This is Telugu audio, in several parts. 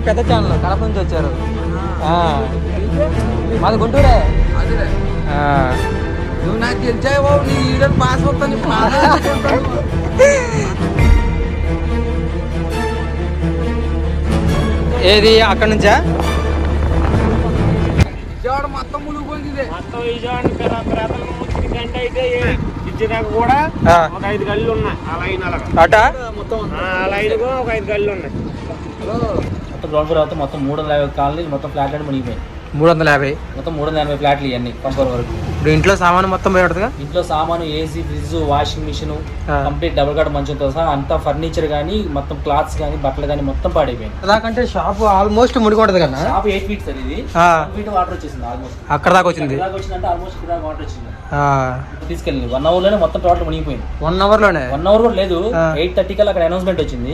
మాది పెద్ద ఛానల్ కడప నుంచి వచ్చారు. ఆ. మాది గుంటూరే. అదే ఆ. నువ్వు నాకు తెలిసావు బాబు నీ ఈడని పాస్ అవుతాను ఏది అక్కడ నుంచా? విజయవాడ మొత్తం మునిగిపోయింది మొత్తం విజయవాడ ప్రాంతంలో గంట అయితే ఇచ్చినాక కూడా. ఒక ఐదు గళ్ళు ఉన్నాయి ఆ లైన్ అలాగా. అట? ఆ లైన్ ఒక ఐదు గళ్ళు ఉన్నాయి. మొత్తం గ్రౌండ్ ఫ్లోర్ మొత్తం మూడు వందల యాభై కాలనీ మొత్తం ఫ్లాట్ అని మునిగిపోయి మూడు వందల యాభై. మొత్తం మూడు వందల ఎనభై ఫ్లాట్లు ఇవన్నీ కంపర్ వరకు. ఇప్పుడు ఇంట్లో సామాను మొత్తం పోయి ఇంట్లో సామాను AC fridge washing machine. Complete double cot మంచంతో సహా అంతా ఫర్నిచర్ కానీ మొత్తం క్లాత్స్ కానీ బట్టలు కానీ మొత్తం పాడైపోయింది దాకంటే షాప్ ఆల్మోస్ట్ మునిగి కన్నా షాప్ ఎయిట్ ఫీట్ సార్ ఇది. ఫీట్ వాటర్ వచ్చేసింది ఆల్మోస్ట్. అక్కడ దాకా వచ్చింది? వచ్చిందంటే ఆల్మోస్ట్ ఇక్కడ వాటర్ వచ్చింది. తీసుకెళ్ళింది. వన్ అవర్లోనే మొత్తం టోటల్ మునిగిపోయింది. వన్ అవర్లోనే వన్ అవర్ కూడా లేదు. ఎయిట్ థర్టీ కల్లా అక్కడ అనౌన్స్మెంట్ వచ్చింది.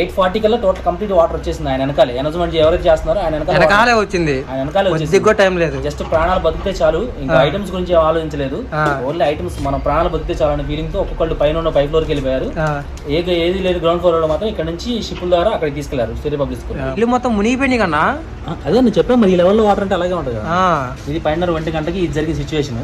ఎయిట్ ఫార్టీ కల్లా టోటల్ కంప్లీట్ వాటర్ వచ్చేసింది ఆయన వెనకాలే. అనౌన్స్మెంట్ ఎవరైతే చేస్తున్నారో ఆయన వెనకాల వచ్చింది. ఆయన వెనకాలే కూడా టైం లేదు. జస్ట్ ప్రాణాలు బతికితే చాలు. ఇంకా. ఐటమ్స్ గురించి ఏం ఆలోచించలేదు. ఓన్లీ ఐటమ్స్ మన ప్రాణాలు బతికితే చాలు అనే ఫీలింగ్తో ఒక్కొక్కళ్ళు పైన ఉన్న పై ఫ్లోర్కి వెళ్ళిపోయారు. ఆ. ఏది ఏది లేదు గ్రౌండ్ ఫ్లోర్లో మాత్రం ఇక్కడ నుంచి షిప్పుల ద్వారా అక్కడికి తీసుకెళ్ళారు స్టేట్ పబ్లిక్ స్కూల్ ఇల్లు మొత్తం మునిగిపోయినాయి కన్నా? అదే నేను చెప్పాను మరి ఈ లెవెల్లో వాటర్ అంటే అలాగే ఉంటుంది. ఇది పైన ఒంటి గంటకి ఇది జరిగిన situation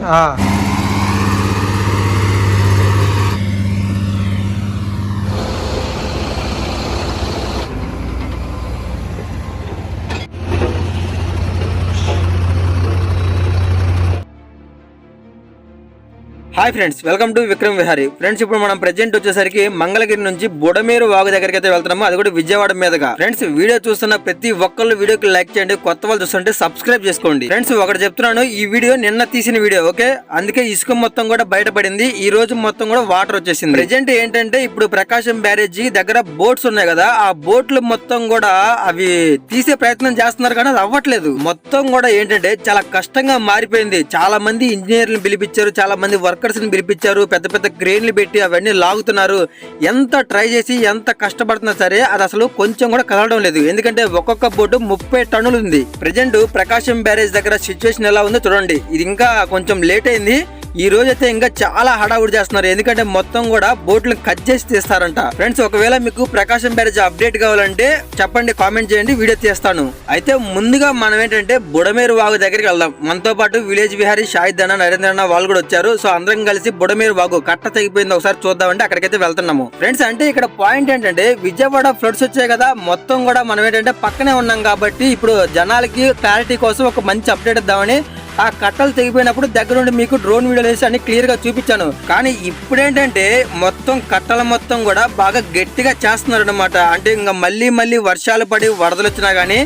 hi friends welcome to Vikram Vihari. Friends ఇప్పుడు మనం ప్రెజెంట్ వచ్చేసరికి మంగళగిరి నుంచి బుడమేరు వాగు దగ్గరికి అయితే వెళ్తున్నాము. అది కూడా విజయవాడ మీదగా. ఫ్రెండ్స్ వీడియో చూస్తున్న ప్రతి ఒక్కళ్ళు వీడియోకి లైక్ చేయండి కొత్త వాళ్ళు చూస్తుంటే సబ్స్క్రైబ్ చేసుకోండి. ఫ్రెండ్స్ ఒకటి చెప్తున్నాను ఈ వీడియో నిన్న తీసిన వీడియో ఓకే? అందుకే ఇసుక మొత్తం కూడా బయటపడింది. ఈ రోజు మొత్తం కూడా వాటర్ వచ్చేసింది. ప్రెజెంట్ ఏంటంటే ఇప్పుడు ప్రకాశం బ్యారేజీ దగ్గర బోట్స్ ఉన్నాయి కదా ఆ బోట్లు మొత్తం కూడా అవి తీసే ప్రయత్నం చేస్తున్నారు కానీ అది అవ్వట్లేదు. మొత్తం కూడా ఏంటంటే చాలా కష్టంగా మారిపోయింది. చాలా మంది ఇంజనీర్లు పిలిపించారు చాలా మంది వర్కర్ ని పిలిపించారు పెద్ద పెద్ద క్రేన్లు పెట్టి అవన్నీ లాగుతున్నారు. ఎంత ట్రై చేసి ఎంత కష్టపడుతున్నా సరే అది అసలు కొంచెం కూడా కదలడం లేదు. ఎందుకంటే ఒక్కొక్క బోటు ముప్పై టన్నులు ఉంది. ప్రజెంట్ ప్రకాశం బ్యారేజ్ దగ్గర సిచ్యువేషన్ ఎలా ఉందో చూడండి. ఇది ఇంకా కొంచెం లేట్ అయింది. ఈ రోజు అయితే ఇంకా చాలా హడావుడి చేస్తున్నారు. ఎందుకంటే మొత్తం కూడా బోట్లు కట్ చేసి తీస్తారంట. ఫ్రెండ్స్ ఒకవేళ మీకు ప్రకాశం బ్యారేజ్ అప్డేట్ కావాలంటే చెప్పండి కామెంట్ చేయండి వీడియో తీస్తాను. అయితే ముందుగా మనం ఏంటంటే బుడమేరు వాగు దగ్గరికి వెళ్దాం. మనతో పాటు విలేజ్ విహారీ షాహిద్ అన్న నరేంద్ర అన్న వాళ్ళు కూడా వచ్చారు. సో అందరం కలిసి బుడమీరు వాగు కట్ట తెగిపోయింది. ఒకసారి చూద్దామంటే అక్కడికైతే వెళ్తున్నాము. ఫ్రెండ్స్ అంటే ఇక్కడ పాయింట్ ఏంటంటే విజయవాడ ఫ్లడ్స్ వచ్చాయి కదా మొత్తం కూడా మనం ఏంటంటే పక్కనే ఉన్నాం కాబట్టి ఇప్పుడు జనాలకి క్లారిటీ కోసం ఒక మంచి అప్డేట్ ఇద్దామని ఆ కట్టలు తెగిపోయినప్పుడు దగ్గరుండి మీకు డ్రోన్ వీడియోలు వేసి అన్ని క్లియర్గా చూపించాను. కానీ ఇప్పుడేంటంటే మొత్తం కట్టల మొత్తం కూడా బాగా గట్టిగా చేస్తున్నారు అనమాట అంటే ఇంకా మళ్ళీ మళ్ళీ వర్షాలు పడి వరదలు వచ్చినా గానీ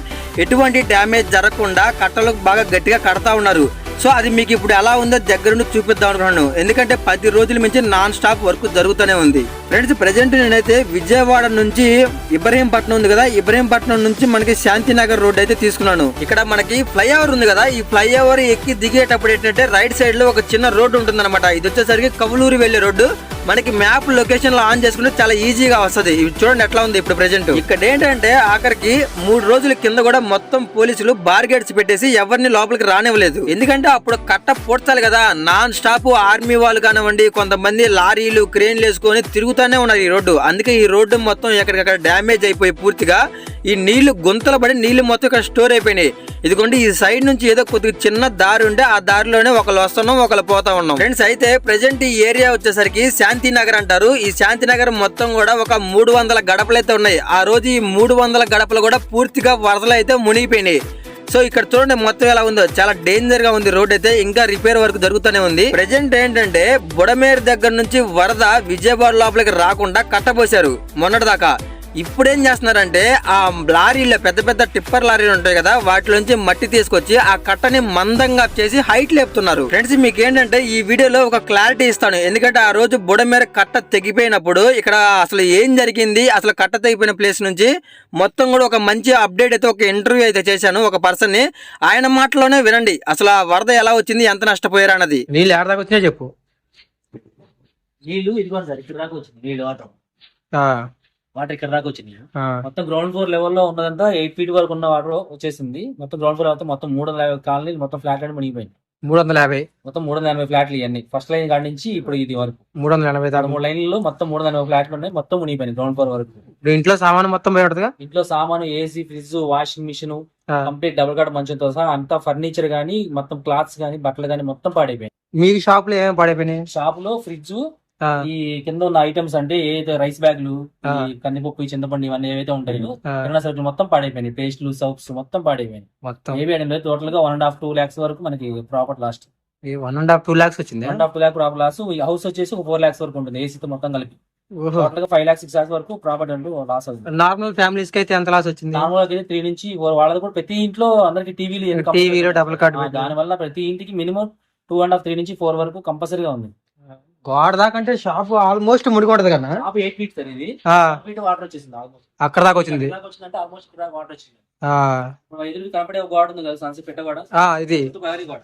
ఎటువంటి డ్యామేజ్ జరగకుండా కట్టలు బాగా గట్టిగా కడతా ఉన్నారు. సో అది మీకు ఇప్పుడు ఎలా ఉందో దగ్గరుండి చూపిద్దాం అనుకున్నాను. ఎందుకంటే పది రోజుల నుంచి నాన్ స్టాప్ వర్క్ జరుగుతూనే ఉంది. ఫ్రెండ్స్ ప్రజెంట్ నేనైతే విజయవాడ నుంచి ఇబ్రహీంపట్నం ఉంది కదా ఇబ్రహీంపట్నం నుంచి మనకి శాంతినగర్ రోడ్ అయితే తీసుకున్నాను. ఇక్కడ మనకి ఫ్లైఓవర్ ఉంది కదా ఈ ఫ్లైఓవర్ ఎక్కి దిగేటప్పుడు ఏంటంటే రైట్ సైడ్లో ఒక చిన్న రోడ్డు ఉంటుంది ఇది వచ్చేసరికి కవులూరు వెళ్ళే రోడ్డు. మనకి మ్యాప్ లొకేషన్లో ఆన్ చేసుకుంటే చాలా ఈజీగా వస్తది. ఇవి చూడండి ఎట్లా ఉంది ఇప్పుడు ప్రెసెంట్ ఇక్కడ ఏంటంటే ఆఖరికి మూడు రోజుల కింద కూడా మొత్తం పోలీసులు బార్గేట్స్ పెట్టేసి ఎవరిని లోపలికి రానివ్వలేదు. ఎందుకంటే అప్పుడు కట్ట పూడ్చాలి కదా. నాన్ స్టాప్ ఆర్మీ వాళ్ళు కానివ్వండి కొంతమంది లారీలు క్రేన్లు వేసుకొని తిరుగుతూనే ఉన్నారు ఈ రోడ్డు. అందుకే ఈ రోడ్డు మొత్తం ఎక్కడికక్కడ డ్యామేజ్ అయిపోయి పూర్తిగా ఈ నీళ్ళు గుంతలు పడి నీళ్ళు మొత్తం ఇక్కడ స్టోర్ అయిపోయినాయి. ఇదిగోండి ఈ సైడ్ నుంచి ఏదో కొద్దిగా చిన్న దారి ఉంటే ఆ దారిలోనే ఒకళ్ళు వస్తున్నాం ఒకళ్ళు పోతా ఉన్నాం. ఫ్రెండ్స్ అయితే ప్రెజెంట్ ఈ ఏరియా వచ్చేసరికి శాంతి నగర్ అంటారు. ఈ శాంతి నగర్ మొత్తం కూడా ఒక మూడు వందల గడపలు అయితే ఉన్నాయి. ఆ రోజు ఈ మూడు వందల గడపలు కూడా పూర్తిగా వరదలు అయితే మునిగిపోయినాయి. సో ఇక్కడ చూడండి మొత్తం ఎలా ఉందో. చాలా డేంజర్గా ఉంది రోడ్ అయితే. ఇంకా రిపేర్ వర్క్ జరుగుతూనే ఉంది. ప్రెజెంట్ ఏంటంటే బుడమేరు దగ్గర నుంచి వరద విజయవాడ లోపలికి రాకుండా కట్టబోశారు మొన్నటి దాకా ఇప్పుడు ఏం చేస్తున్నారంటే ఆ లారీలో పెద్ద పెద్ద టిప్పర్ లారీలు ఉంటాయి కదా వాటిలోంచి మట్టి తీసుకొచ్చి ఆ కట్టని మందంగా చేసి హైట్ లేపుతున్నారు. ఫ్రెండ్స్ మీకు ఏంటంటే ఈ వీడియోలో ఒక క్లారిటీ ఇస్తాను. ఎందుకంటే ఆ రోజు బుడమేర కట్ట తెగిపోయినప్పుడు ఇక్కడ అసలు ఏం జరిగింది అసలు కట్ట తెగిపోయిన ప్లేస్ నుంచి మొత్తం కూడా ఒక మంచి అప్డేట్ అయితే ఒక ఇంటర్వ్యూ అయితే చేశాను ఒక పర్సన్ని ఆయన మాటలోనే వినండి అసలు ఆ వరద ఎలా వచ్చింది ఎంత నష్టపోయారు అన్నది. నీళ్ళు ఏడాదాకా వచ్చినాయి చెప్పు. నీళ్ళు ఇదిగోండి సార్ ఇక్కడ దాకా వచ్చింది నీళ్ళు వాటర్ ఇక్కడ దాకా వచ్చింది. మొత్తం గ్రౌండ్ ఫ్లోర్ లెవెల్లో ఉన్నదంతా ఎయిట్ ఫీట్ వరకు ఉన్న వాటర్ వచ్చేసింది. మొత్తం గ్రౌండ్ ఫ్లోర్ అంతా మొత్తం మూడు వందల యాభై కాలనీ మొత్తం ఫ్లాట్ అని మునిగిపోయింది. మూడు వందల యాభై. మొత్తం మూడు వందల ఎనభై ఫ్లాట్లు ఇవన్నీ. ఫస్ట్ లైన్ కాడి నుంచి ఇప్పుడు ఇది వరకు. మూడు వందల ఎనభై మూడు లైన్లలో మొత్తం మూడు వందల ఎనభై ఫ్లాట్లు ఉన్నాయి. మొత్తం మునిగిపోయినాయి గ్రౌండ్ ఫ్లోర్ వరకు. ఇప్పుడు ఇంట్లో సామాను మొత్తం పోయి ఇంట్లో సామాను AC fridge washing machine. Complete double cot మంచంతో సహా అంతా ఫర్నిచర్ గానీ మొత్తం క్లాత్స్ గానీ బట్టలు గానీ మొత్తం పాడైపోయాయి మీకు షాప్లో ఏమేమి పడైపోయినాయి? షాప్లో ఫ్రిడ్జ్ ఈ కింద ఉన్న ఐటమ్స్ అంటే ఏదైతే రైస్ బ్యాగ్లు కందిపప్పు చింతపండు ఇవన్నీ ఏవైతే ఉంటాయో కిరాణా సరుకులు మొత్తం పాడైపోయినాయి. పేస్ట్లు సోప్స్ మొత్తం పాడైపోయినాయి. మొత్తం. ఏవి లేదు టోటల్గా one and half two lakhs వరకు మనకి property lost one and half two lakhs వచ్చింది? One and half two lakh property loss house వచ్చేసి ఒక ఫోర్ లాక్స్ వరకు ఉంటుంది ఏసీతో మొత్తం కలిపి. టోటల్గా ఫైవ్ లాక్స్ సిక్స్ లాక్స్ వరకు ప్రాపర్టీ అంటూ లాస్ అవుతుంది. నార్మల్ ఫ్యామిలీస్కి అయితే ఎంత లాస్ వచ్చింది? నార్మల్ అయితే త్రీ నుంచి వాళ్ళది కూడా ప్రతి ఇంట్లో అందరికి టీవీలు టీవీలో డబుల్ కార్డ్ దాని వల్ల ప్రతి ఇంటికి minimum two and half three నుంచి ఫోర్ వరకు కంపల్సరీగా ఉంది. గోడ దాకా అంటే షాప్ ఆల్మోస్ట్ ముడికొడదు కదా టాప్ ఎయిట్ ఫీట్ సార్ ఇది ఆ, ఫీట్ వాటర్ వచ్చేసింది ఆల్మోస్ట్. అక్కడ దాకా వచ్చింది. వచ్చిందంటే ఆల్మోస్ట్ ఇక్కడ వాటర్ వచ్చింది. ఎదురు కనపడే ఒక గోడ ఉంది కదా సన్సెట్ పెట్ట గోడ. ఇది. గోడ.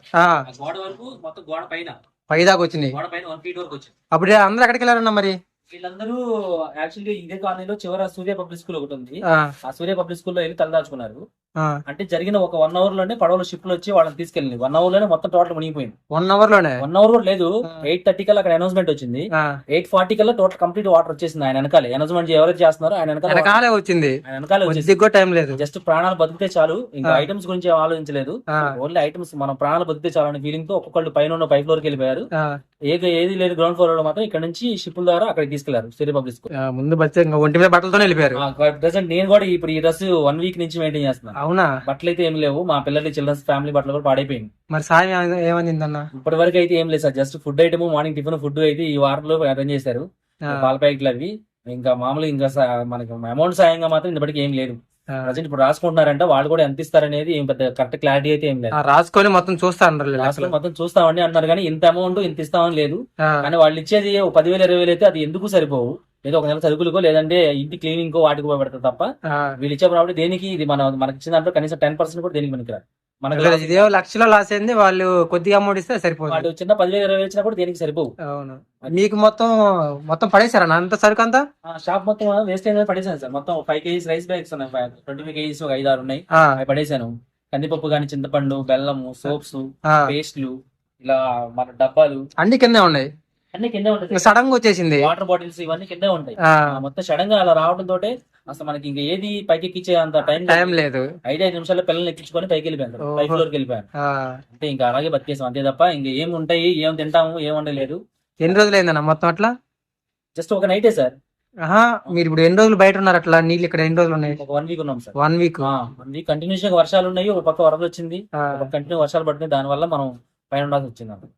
గోడ వరకు మొత్తం గోడ పైన. పై దాకా వచ్చింది. గోడ పైన వన్ ఫీట్ వరకు వచ్చింది. అప్పుడు అందరూ ఎక్కడికి వెళ్ళారన్న మరి? వీళ్ళందరూ యాక్చువల్గా ఇదే కాలనీలో చివర సూర్య పబ్లిక్ స్కూల్ ఒకటి ఉంది. ఆ, సూర్య పబ్లిక్ స్కూల్లో వెళ్ళి తలదాచుకున్నారు. అంటే జరిగిన ఒక వన్ అవర్లోనే పడవలు షిప్లో వచ్చి వాళ్ళని తీసుకెళ్ళింది. వన్ అవర్లోనే మొత్తం టోటల్ మునిగిపోయింది. వన్ అవర్లోనే? వన్ అవర్ కూడా లేదు. ఎయిట్ థర్టీ కల్లా అక్కడ అనౌన్స్మెంట్ వచ్చింది. ఎయిట్ ఫార్టీ కల్లా టోటల్ కంప్లీట్ వాటర్ వచ్చేసింది ఆయన వెనకాలే. అనౌన్స్మెంట్ ఎవరైతే చేస్తున్నారో ఆయన వెనకాల వచ్చింది. ఆయన వెనకాలే టైం లేదు. జస్ట్ ప్రాణాలు బతికితే చాలు. ఇంకా. ఐటమ్స్ గురించి ఆలోచించలేదు. ఓన్లీ ఐటమ్స్ మన ప్రాణాలు బతికితే చాలు అనే ఫీలింగ్తో ఒక్కొక్కళ్ళు పైన ఉన్న పై ఫ్లోర్కి వెళ్ళిపోయారు. ఏది ఏది లేదు గ్రౌండ్ ఫ్లోర్లో మాత్రం ఇక్కడ నుంచి షిప్పుల ద్వారా అక్కడికి తీసుకెళ్ళారు సూర్య పబ్లిక్ ముందు బట్టలతోనే వెళ్ళిపోయారు. ప్రెసెంట్ నేను కూడా ఇప్పుడు ఈ డ్రెస్ వన్ వీక్ నుంచి మెయింటైన్ చేస్తున్నాను. అవునా? బట్టలు అయితే ఏం లేవు. మా పిల్లలు చిల్డ్రన్స్ ఫ్యామిలీ బట్టలు కూడా పాడైపోయింది. మరి సాయం ఏమ- ఏమందిందన్న? ఇప్పటి వరకు అయితే ఏం లేదు sir. Just food item morning tiffin food అయితే ఈ వారంలో అరేంజ్ చేశారు. ఆ, పాల ప్యాకెట్లు అవి. ఇంకా మామూలు ఇంకా సా- మనకి అమౌంట్ సాయంగా మాత్రం ఇంతటికి ఏం లేదు. ఆ, ప్రజెంట్ ఇప్పుడు రాసుకుంటున్నారంటే. వాళ్ళు కూడా ఎంత ఇస్తారనేది ఏం పెద్ద కరెక్ట్ క్లారిటీ అయితే ఏం లేదు. ఆ, రాసుకొని మొత్తం లాస్ట్లో మొత్తం చూస్తామండి అంటున్నారు కానీ ఇంత అమౌంట్ ఇంత ఇస్తామని లేదు. కానీ వాళ్ళు ఇచ్చేది ఓ పదివేలు ఇరవై వేలు అయితే అది ఎందుకు సరిపోవు? ఏదో ఒక నెల సరుకులకో లేదంటే ఇంటి క్లీనింగ్ కో వాటికి పెడతారు తప్ప. వీళ్ళు ఇచ్చే ప్రాపర్టీ దేనికి ఇది మన మనకి ఇచ్చిన దాంట్లో కనీసం టెన్ పర్సెంట్ కూడా దేనికి పనికిరాదు. మనకి లేదు, ఇదే లక్షలో లాస్ అయింది వాళ్ళు కొద్దిగా అమౌంట్ ఇస్తే సరిపోదు. వాటి చిన్న పదివేలు ఇరవై వేలు ఇచ్చినా కూడా దేనికి సరిపోవు. అవును. మీకు మొత్తం మొత్తం పడేసారా అంత సరుకు అంతా? ఆ షాప్ మొత్తం వేస్ట్ అయిన పడేసాను సార్. మొత్తం ఫైవ్ కేజీస్ రైస్ బ్యాగ్స్ ఉన్నాయి. ట్వంటీ ఫైవ్ కేజీస్ ఒక ఐదు ఆరు ఉన్నాయి అవి పడేసాను కందిపప్పు కానీ చింతపండు బెల్లము సోప్స్. పేస్ట్లు ఇలా మన డబ్బాలు. అన్ని కిందే ఉన్నాయి. అన్ని కింద ఉంటాయి. సడన్గా వచ్చేసింది. వాటర్ బాటిల్స్ ఇవన్నీ కిందే ఉంటాయి. మొత్తం సడన్గా అలా రావడం తోటే అసలు మనకి ఇంకా ఏది పైకి ఎక్కించే అంత టైం టైం లేదు. ఐదు ఐదు నిమిషాల్లో పిల్లల్ని ఎక్కించుకొని పైకి వెళ్ళిపోయాను ఓహో. పై ఫ్లోర్కి వెళ్ళిపోయాను ఆ, అంటే ఇంకా అలాగే బతికేసాం. అంతే తప్ప ఇంకా ఏం ఉంటాయి ఏం తింటాము ఏం ఉండలేదు ఎన్ని రోజులు అయిందన్న మొత్తం అట్లా? జస్ట్ ఒక నైటే సార్. ఆహా మీరు ఇప్పుడు ఎన్ని రోజులు బయట ఉన్నారు అట్లా? నీళ్ళు ఇక్కడ ఎన్ని రోజులు ఉన్నాయి? ఒక వన్ వీక్ ఉన్నాం sir. One week. One week కంటిన్యూస్గా వర్షాలు ఉన్నాయి. ఒక పక్క వరద వచ్చింది. ఒక కంటిన్యూ వర్షాలు పడుతున్నాయి. దాని వల్ల మనం పైన ఉండాల్సి వచ్చింది.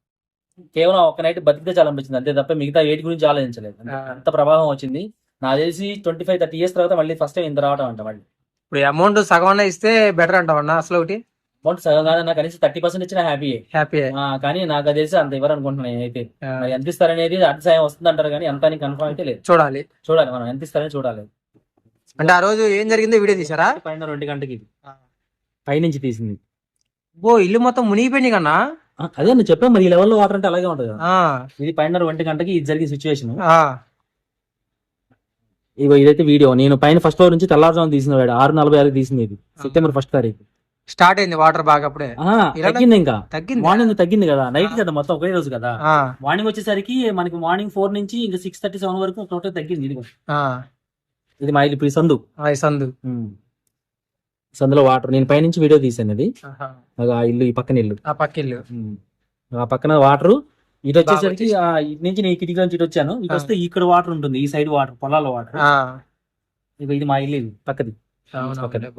కేవలం ఒక నైట్ బతికితే చాలా అనిపించింది. అంతే తప్ప మిగతా వేటి గురించి ఆలోచించలేదు. అంత. ప్రభావం వచ్చింది. నాకు తెలిసి ట్వంటీ ఫైవ్ థర్టీ ఇయర్స్ తర్వాత మళ్ళీ ఫస్ట్ టైం ఇంత రావడం అంట మళ్ళీ. ఇప్పుడు అమౌంట్ సగం ఇస్తే బెటర్ అంటావన్నా అసలు ఒకటి? అమౌంట్ సగం కాదు కనీసం థర్టీ పర్సెంట్ ఇచ్చిన హ్యాపీ హ్యాపీ కానీ నాకు అది తెలిసి అంత ఇవ్వరనుకుంటున్నాను నేనైతే. మరి ఎంత ఇస్తారనేది అర్థ సాయం వస్తుంది అంటారు కానీ అంత కన్ఫర్మ్ అయితే లేదు. చూడాలి. చూడాలి మనం ఎంత ఇస్తారని చూడాలి. అంటే ఆ రోజు ఏం జరిగిందో వీడియో తీసారా పైన రెండు గంటకి. పైనుంచి తీసింది. ఓ ఇల్లు మొత్తం మునిగిపోయింది కన్నా? అదే నేను చెప్పాను మరి ఈ లెవెల్లో వాటర్ అంటే అలాగే ఉంటుంది కదా. ఇది పైన ఒంటి గంటకి ఇది జరిగే సిచ్యువేషన్ ఇగో ఇదైతే వీడియో నేను పైన ఫస్ట్ ఫ్లోర్ నుంచి తెల్లారుజాము తీసిన వాడు. ఆరు నలభై ఆరు తీసింది ఇది. సెప్టెంబర్ ఫస్ట్ తారీఖు. స్టార్ట్ అయింది వాటర్ బాగా అప్పుడే. ఆహా, ఇలా తగ్గింది ఇంకా. తగ్గింది? మార్నింగ్ తగ్గింది కదా. నైట్ కదా మొత్తం ఒకే రోజు కదా. ఆ, మార్నింగ్ వచ్చేసరికి మనకి మార్నింగ్ ఫోర్ నుంచి ఇంకా సిక్స్ థర్టీ సెవెన్ వరకు టోటల్ తగ్గింది ఇది ఆ, ఇది మా ఇల్లు ఇప్పుడు ఈ సందు. ఆ, ఈ సందు. సందులో వాటర్ నేను పైనుంచి వీడియో తీసాను అది. ఆ ఇల్లు ఈ పక్కన ఇల్లు. ఆ పక్కిల్లు ఆ పక్కన వాటర్. ఇటు వచ్చేసరికి ఇటు నుంచి నేను కిటికీ నుంచి ఇటు వచ్చాను. ఇటు. వస్తే ఇక్కడ వాటర్ ఉంటుంది ఈ సైడ్ వాటర్ పొలాల్లో వాటర్. ఇది మా ఇల్లు ఇది పక్కది.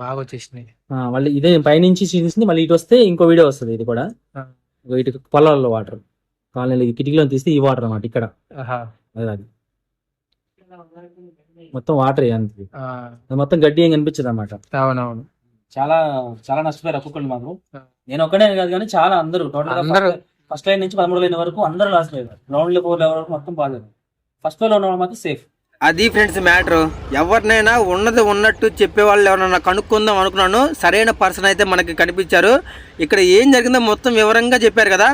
బాగా వచ్చేసినాయి. మళ్ళీ ఇదే పైనుంచి చూసింది మళ్ళీ ఇటు వస్తే ఇంకో వీడియో వస్తుంది ఇది కూడా. ఇటు పొలాల్లో వాటర్. కాలనీలో ఈ కిటికీలో తీస్తే ఈ వాటర్ అన్నమాట ఇక్కడ. అది మొత్తం వాటర్ అంతే. మొత్తం గడ్డి ఏం కనిపించదు అనమాట అవునవును. చాలా చాలా నష్టపోయారు ఒక్కొక్కళ్ళు మాత్రం. నేను ఒక్కడే కాదు కానీ చాలా అందరూ. టోటల్ ఫస్ట్ లైన్ నుంచి పదమూడు లైన్ వరకు అందరూ లాస్ అయ్యారు. గ్రౌండ్ లెవెల్ వరకు మొత్తం బాగాలేదు. ఫస్ట్లో ఉన్న వాళ్ళు మాత్రం సేఫ్ అది ఫ్రెండ్స్ మ్యాటర్ ఎవరినైనా ఉన్నది ఉన్నట్టు చెప్పే వాళ్ళు ఎవరన్నా కనుక్కుందాం అనుకున్నాను. సరైన పర్సన్ అయితే మనకి కనిపించారు. ఇక్కడ ఏం జరిగిందో మొత్తం వివరంగా చెప్పారు కదా.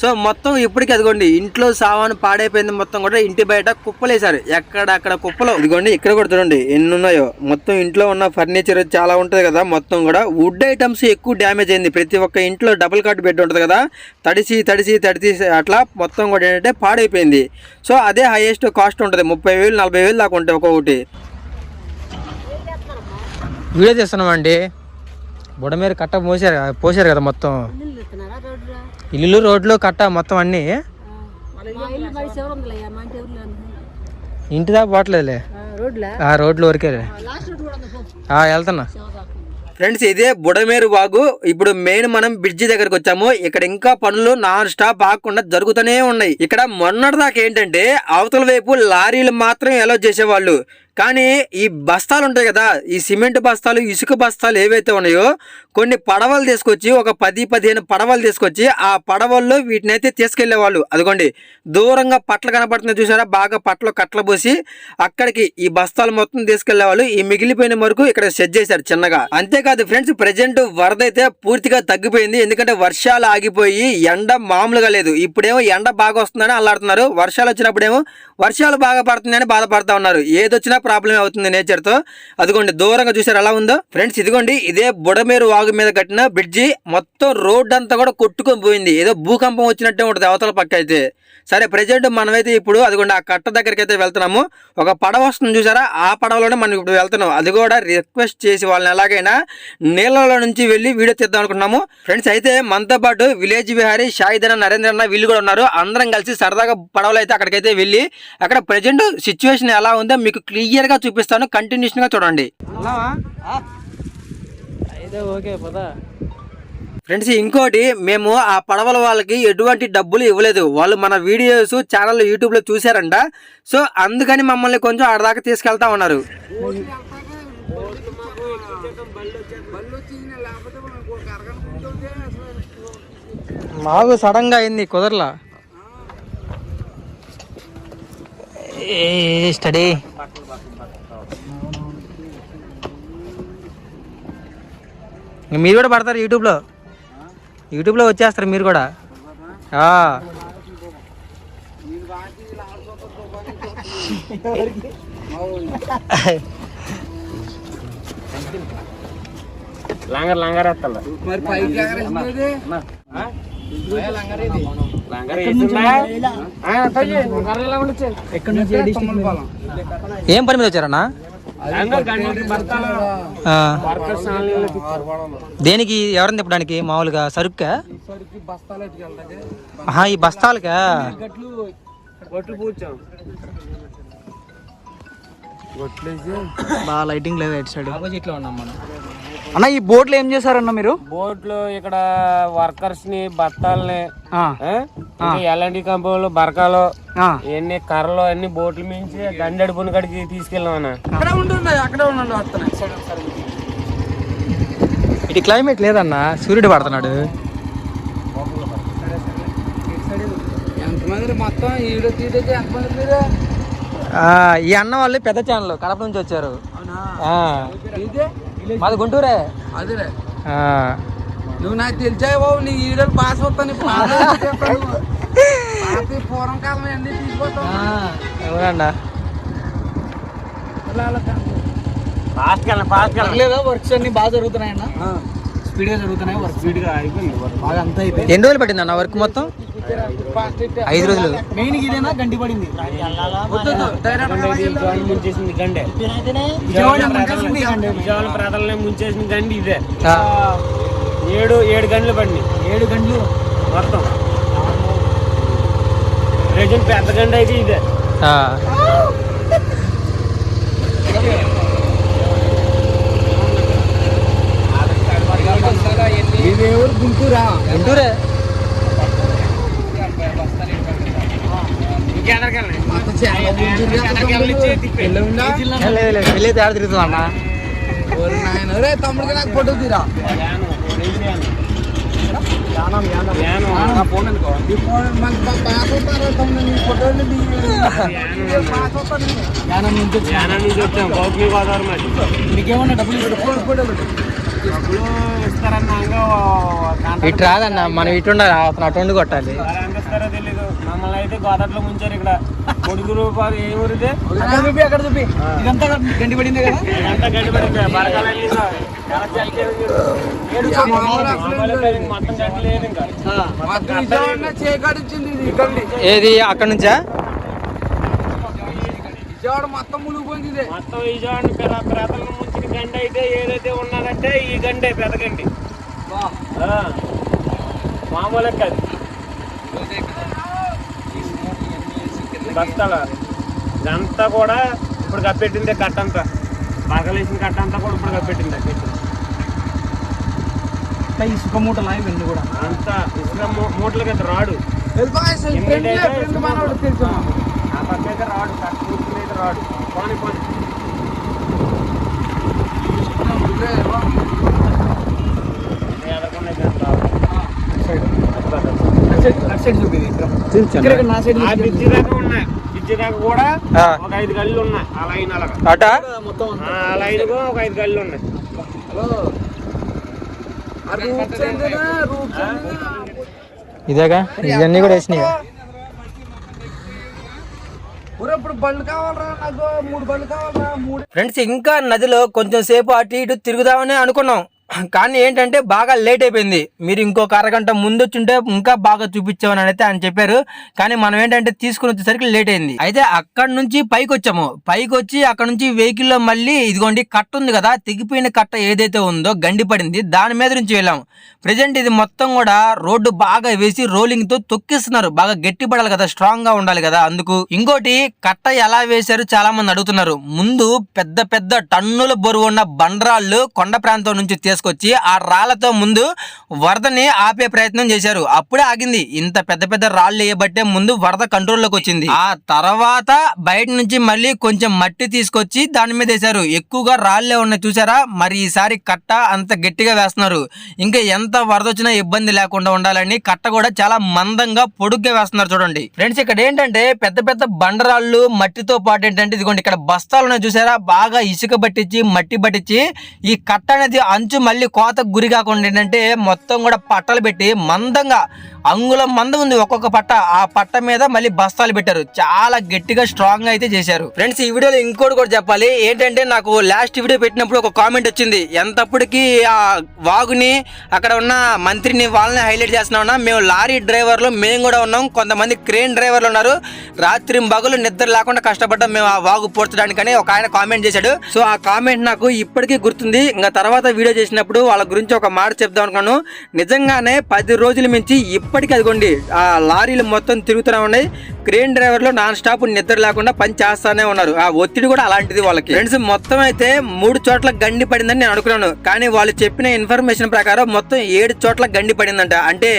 సో మొత్తం ఇప్పటికి అదిగోండి ఇంట్లో సామాను పాడైపోయింది మొత్తం కూడా ఇంటి బయట కుప్పలేశారు. ఎక్కడ అక్కడ కుప్పలు ఇదిగోండి ఇక్కడ కూడా చూడండి ఎన్ని ఉన్నాయో మొత్తం ఇంట్లో ఉన్న ఫర్నిచర్ చాలా ఉంటుంది కదా మొత్తం కూడా వుడ్ ఐటమ్స్ ఎక్కువ డ్యామేజ్ అయింది. ప్రతి ఒక్క ఇంట్లో డబుల్ కాట్ బెడ్ ఉంటుంది కదా తడిసి తడిసి తడిసి అట్లా మొత్తం కూడా ఏంటంటే పాడైపోయింది. సో అదే హైయెస్ట్ కాస్ట్ ఉంటుంది ముప్పై వేలు నలభై వేలు దాకా ఉంటాయి ఒక్కొక్కటి. వీడియో తీస్తున్నామండి. బుడ మీద కట్ట పోసారు పోసారు కదా మొత్తం. ఇల్లు రోడ్లు కట్ట మొత్తం అన్నీ? ఇంటి దాకా పోవట్లేదులే? ఆ రోడ్లు? వరకే వెళ్తున్నా. ఫ్రెండ్స్ ఇదే బుడమేరు వాగు. ఇప్పుడు మెయిన్ మనం బ్రిడ్జి దగ్గరకు వచ్చాము. ఇక్కడ ఇంకా పనులు నాన్ స్టాప్ ఆగకుండా జరుగుతూనే ఉన్నాయి. ఇక్కడ మొన్నటి దాకా ఏంటంటే అవతల వైపు లారీలు మాత్రం ఎలా చేసేవాళ్ళు. కానీ ఈ బస్తాలు ఉంటాయి కదా ఈ సిమెంట్ బస్తాలు ఇసుక బస్తాలు ఏవైతే ఉన్నాయో కొన్ని పడవలు తీసుకొచ్చి ఒక పది పదిహేను పడవలు తీసుకొచ్చి ఆ పడవల్లో వీటిని అయితే తీసుకెళ్ళేవాళ్ళు. అదిగోండి దూరంగా పట్ల కనపడుతుంది చూసారా? బాగా పట్ల కట్ల పోసి అక్కడికి ఈ బస్తాలు మొత్తం తీసుకెళ్ళేవాళ్ళు. ఈ మిగిలిపోయిన వరకు ఇక్కడ సెట్ చేశారు చిన్నగా. అంతేకాదు ఫ్రెండ్స్ ప్రజెంట్ వరద అయితే పూర్తిగా తగ్గిపోయింది. ఎందుకంటే వర్షాలు ఆగిపోయి ఎండ మామూలుగా లేదు. ఇప్పుడేమో ఎండ బాగా వస్తుందని అల్లాడుతున్నారు. వర్షాలు వచ్చినప్పుడేమో వర్షాలు బాగా పడుతుందని బాధపడతా ఉన్నారు. ఏదొచ్చినా ప్రాబ్లమే అవుతుంది నేచర్తో. అదిగోండి దూరంగా చూసారు ఎలా ఉందో? ఫ్రెండ్స్ ఇదిగోండి ఇదే బుడమేరు వాగు మీద కట్టిన బ్రిడ్జి. మొత్తం రోడ్ అంతా కూడా కొట్టుకొని పోయింది. ఏదో భూకంపం వచ్చినట్టే ఉంటుంది అవతల పక్క అయితే. సరే ప్రజెంట్ మనమైతే ఇప్పుడు అదిగోండి ఆ కట్ట దగ్గరికి అయితే వెళ్తున్నాము. ఒక పడవ వస్తుంది చూసారా? ఆ పడవలోనే మనం ఇప్పుడు వెళ్తున్నాం. అది కూడా రిక్వెస్ట్ చేసి వాళ్ళని ఎలాగైనా నీళ్ళలో నుంచి వెళ్ళి వీడియో తీద్దాం అనుకున్నాము ఫ్రెండ్స్ అయితే మనతో పాటు విలేజ్ విహారీ షాయిదన నరేంద్ర అన్న వీళ్ళు కూడా ఉన్నారు. అందరం కలిసి సరదాగా పడవలు అయితే అక్కడికైతే వెళ్ళి అక్కడ ప్రజెంట్ సిచ్యువేషన్ ఎలా ఉందో మీకు క్లియర్ గా చూపిస్తాను కంటిన్యూషన్గా చూడండి. ఫ్రెండ్స్ ఇంకోటి మేము ఆ పడవల వాళ్ళకి ఎటువంటి డబ్బులు ఇవ్వలేదు. వాళ్ళు మన వీడియోస్ ఛానల్ యూట్యూబ్లో చూసారంట సో అందుకని మమ్మల్ని కొంచెం ఆడదాకా తీసుకెళ్తా ఉన్నారు. మాకు సడన్గా అయింది కుదరలా. స్టడీ మీరు కూడా పడతారు యూట్యూబ్లో యూట్యూబ్లో వచ్చేస్తారు మీరు కూడా. ఆ. లంగర్ లంగర్ వేస్తా ఏం పని మీద వచ్చారన్నా? ఆ. దేనికి ఎవరిని తిప్పడానికి? మామూలుగా సరుక్క? ఈ బస్తాలకా? బాగా లైటింగ్ లేదు ఇటు సైడ్? ఆపోజిట్లో ఉన్నాం మనం. అన్న ఈ బోట్లు ఏం చేశారన్న మీరు? బోట్లు ఇక్కడ వర్కర్స్ని బత్తాలని ఆ, ఎల్ఎండి కంపెనీలు బరకాలు ఆ. ఇవన్నీ కర్రలు అన్ని బోట్లు మించి గండెడి పునికడికి తీసుకెళ్ళాం అన్న. అక్కడే అక్కడే ఉండండి వస్తున్నాయి ఇటు క్లైమేట్ లేదన్నా సూర్యుడు పడుతున్నాడు. ఎంతమంది మొత్తం ఈడో తీడకి ఎంతమంది మీరు? ఆ, ఈ అన్న వాళ్ళు పెద్ద ఛానల్ కడప నుంచి వచ్చారు. అవునా? ఆ, ఇదే? మాది గుంటూరే. అదేలే. నువ్వు నాకు తెలిసాయి బాబు నీ ఈడలు పాస్ అవుతాను పూర్వం కాలం అన్ని తీసుకొస్తావు అవునండా ఫాస్ట్ వెళ్ళండి ఫాస్ట్ లేదా వర్క్స్ అన్ని బాగా జరుగుతున్నాయన్న? స్పీడ్గా జరుగుతున్నాయి? వర్క్ స్పీడ్గా అయిపోయింది బాగా అంతా అయిపోయింది. ఎన్ని రోజులు పట్టింది అన్న వర్క్ మొత్తం? ఐదు రోజులు. మెయిన్ ఇదేనా? గంటి పడింది. ముంచేసింది గండే. విజయవాడ గండి. ముంచేసిన గండి. ఇదే. ఏడు ఏడు గంటలు పడినాయి. ఏడు గంటలు మొత్తం. ప్రజెంట్ పెద్ద గండి అయితే ఇదే. ఆ. ఇది ఎవరు గుంటూరా? గుంటూరే. వెళ్ళేది ఆడ చాలా తిరుగుతుంది అన్న రే తమ్ముడికి నాకు ఫోటో తీరా ఇటు రాదన్న మనం ఇటు ఉండాలి అతను అటు కొట్టాలి ఎంత ఇస్తారో తెలీదు మమ్మల్ని అయితే గోదాట్లో ముంచారు ఇక్కడ. కొడుకు రూపాయలు ఏ ఊరిదే? అక్కడ చూపి అక్కడ చూపి. ఇదంతా గండి పడింది కదా? బరకాలన్నీ విజయవాడ ఇది. ఇదండి ఏది అక్కడ నుంచా? విజయవాడ మొత్తం మునిగిపోయింది ఇదే. మొత్తం జాన్ ప్రేతలను ముంచిన గండి అయితే ఏదైతే ఉన్నదంటే ఈ గండే పెద్ద గండి. ఆ. మామూలు కాదు. బస్తాల. ఇదంతా కూడా ఇప్పుడు కప్పెట్టిందే కట్టంతా. పగలేసిన కట్టంతా కూడా ఇప్పుడు కప్పెట్టింది ఇసుక మూటలా ఇవన్నీ కూడా. అంతా ఇసుక మూటలకి అయితే రాడు. ఆ పక్క అయితే రాడు కట్ట కూర్చుని అయితే రాడు. పోనీ పోనీ. నేను ఎదరకుండా అయితే రాడు అటు సైడ్ చూపి ఇక్కడ. ఇక్కడ నా సైడ్ ఆ బ్రిడ్జి దాకా ఉన్నాయి. బ్రిడ్జి దాకా కూడా. ఒక ఐదు గల్లు ఉన్నాయి. ఆ లైన్ అలాగా. అట? మొత్తం ఆ లైన్కు ఒక ఐదు గల్లు ఉన్నాయి. హలో? ఆ రూట్స్ ఏంటిదా? రూట్స్ ఏంటిదా? ఇదేగా? ఇవన్నీ కూడా వేసినాయి. ఫ్రెండ్స్ ఇంకా నదిలో కొంచెం సేపు అటు ఇటు తిరుగుదామని అనుకున్నాం. కానీ ఏంటంటే బాగా లేట్ అయిపోయింది. మీరు ఇంకొక అరగంట ముందు వచ్చుంటే ఇంకా బాగా చూపించామని అయితే ఆయన చెప్పారు. కానీ మనం ఏంటంటే తీసుకుని వచ్చేసరికి లేట్ అయింది. అయితే అక్కడ నుంచి పైకి వచ్చాము. పైకి వచ్చి అక్కడ నుంచి వెహికల్లో మళ్ళీ ఇదిగోండి కట్ట ఉంది కదా తెగిపోయిన కట్ట ఏదైతే ఉందో గండి పడింది దాని మీద నుంచి వెళ్ళాము. ప్రజెంట్ ఇది మొత్తం కూడా రోడ్డు బాగా వేసి రోలింగ్తో తొక్కిస్తున్నారు. బాగా గట్టి పడాలి కదా స్ట్రాంగ్గా ఉండాలి కదా అందుకు. ఇంకోటి కట్ట ఎలా వేశారు చాలా మంది అడుగుతున్నారు. ముందు పెద్ద పెద్ద టన్నుల బరువు ఉన్న బండరాళ్ళు కొండ ప్రాంతం నుంచి తీసుకు తీసుకొచ్చి ఆ రాళ్ళతో ముందు వరదని ఆపే ప్రయత్నం చేశారు. అప్పుడే ఆగింది. ఇంత పెద్ద పెద్ద రాళ్ళు వేయబట్టే ముందు వరద కంట్రోల్లోకి వచ్చింది. ఆ తర్వాత బయట నుంచి మళ్ళీ కొంచెం మట్టి తీసుకొచ్చి దాని మీద వేశారు. ఎక్కువగా రాళ్ళే ఉన్నాయి చూసారా? మరి ఈసారి కట్ట అంత గట్టిగా వేస్తున్నారు. ఇంకా ఎంత వరద వచ్చినా ఇబ్బంది లేకుండా ఉండాలని కట్ట కూడా చాలా మందంగా పొడుగ్గా వేస్తున్నారు చూడండి. ఫ్రెండ్స్ ఇక్కడ ఏంటంటే పెద్ద పెద్ద బండరాళ్ళు మట్టితో పాటు ఏంటంటే ఇదిగోండి ఇక్కడ బస్తాలు ఉన్నాయి చూసారా? బాగా ఇసుక పట్టించి మట్టి పట్టించి ఈ కట్ట అనేది అంచు మళ్ళీ కోతకు గురి కాకుండా ఏంటంటే మొత్తం కూడా పట్టలు పెట్టి మందంగా అంగుళం మంద ఉంది ఒక్కొక్క పట్ట. ఆ పట్ట మీద మళ్ళీ బస్తాలు పెట్టారు. చాలా గట్టిగా స్ట్రాంగ్ అయితే చేశారు. ఫ్రెండ్స్ ఈ వీడియోలో ఇంకోటి కూడా చెప్పాలి. ఏంటంటే నాకు లాస్ట్ వీడియో పెట్టినప్పుడు ఒక కామెంట్ వచ్చింది. ఎంతప్పటికి ఆ వాగుని అక్కడ ఉన్న మంత్రిని వాళ్ళని హైలైట్ చేస్తున్నా మేము లారీ డ్రైవర్లు మేము కూడా ఉన్నాం. కొంతమంది క్రేన్ డ్రైవర్లు ఉన్నారు. రాత్రి బగులు నిద్ర లేకుండా కష్టపడ్డాం మేము ఆ వాగు పూడ్చడానికని ఒక ఆయన కామెంట్ చేశాడు. సో ఆ కామెంట్ నాకు ఇప్పటికీ గుర్తుంది. ఇంకా తర్వాత వీడియో చేసినప్పుడు వాళ్ళ గురించి ఒక మాట చెప్దాం అనుకున్నాను. నిజంగానే పది రోజుల మించి ఇప్పటికీ అదిగోండి ఆ లారీలు మొత్తం తిరుగుతూనే ఉన్నాయి. క్రేన్ డ్రైవర్లు నాన్ స్టాప్ నిద్ర లేకుండా పని చేస్తానే ఉన్నారు. ఆ ఒత్తిడి కూడా అలాంటిది వాళ్ళకి. ఫ్రెండ్స్ మొత్తం అయితే మూడు చోట్ల గండి పడిందని నేను అనుకున్నాను. కానీ వాళ్ళు చెప్పిన ఇన్ఫర్మేషన్ ప్రకారం మొత్తం ఏడు చోట్ల గండి పడిందంట. అంటే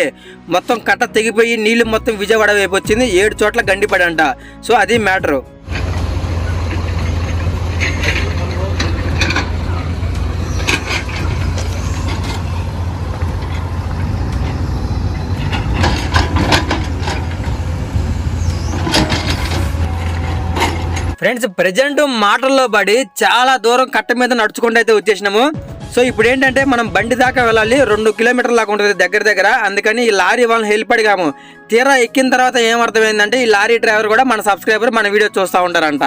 మొత్తం కట్ట తెగిపోయి నీళ్ళు మొత్తం విజయవాడ వైపు వచ్చింది. ఏడు చోట్ల గండి పడంట సో అది మ్యాటరు. ఫ్రెండ్స్ ప్రజెంట్ మాటల్లో పడి చాలా దూరం కట్ట మీద నడుచుకుంటూ అయితే వచ్చేసినాము. సో ఇప్పుడు ఏంటంటే మనం బండి దాకా వెళ్ళాలి. రెండు కిలోమీటర్ల దాకా ఉంటుంది దగ్గర దగ్గర. అందుకని ఈ లారీ వాళ్ళని హెల్ప్ అడిగాము. తీరా ఎక్కిన తర్వాత ఏమర్థమైందంటే ఈ లారీ డ్రైవర్ కూడా మన సబ్స్క్రైబర్ మన వీడియో చూస్తూ ఉంటారంట.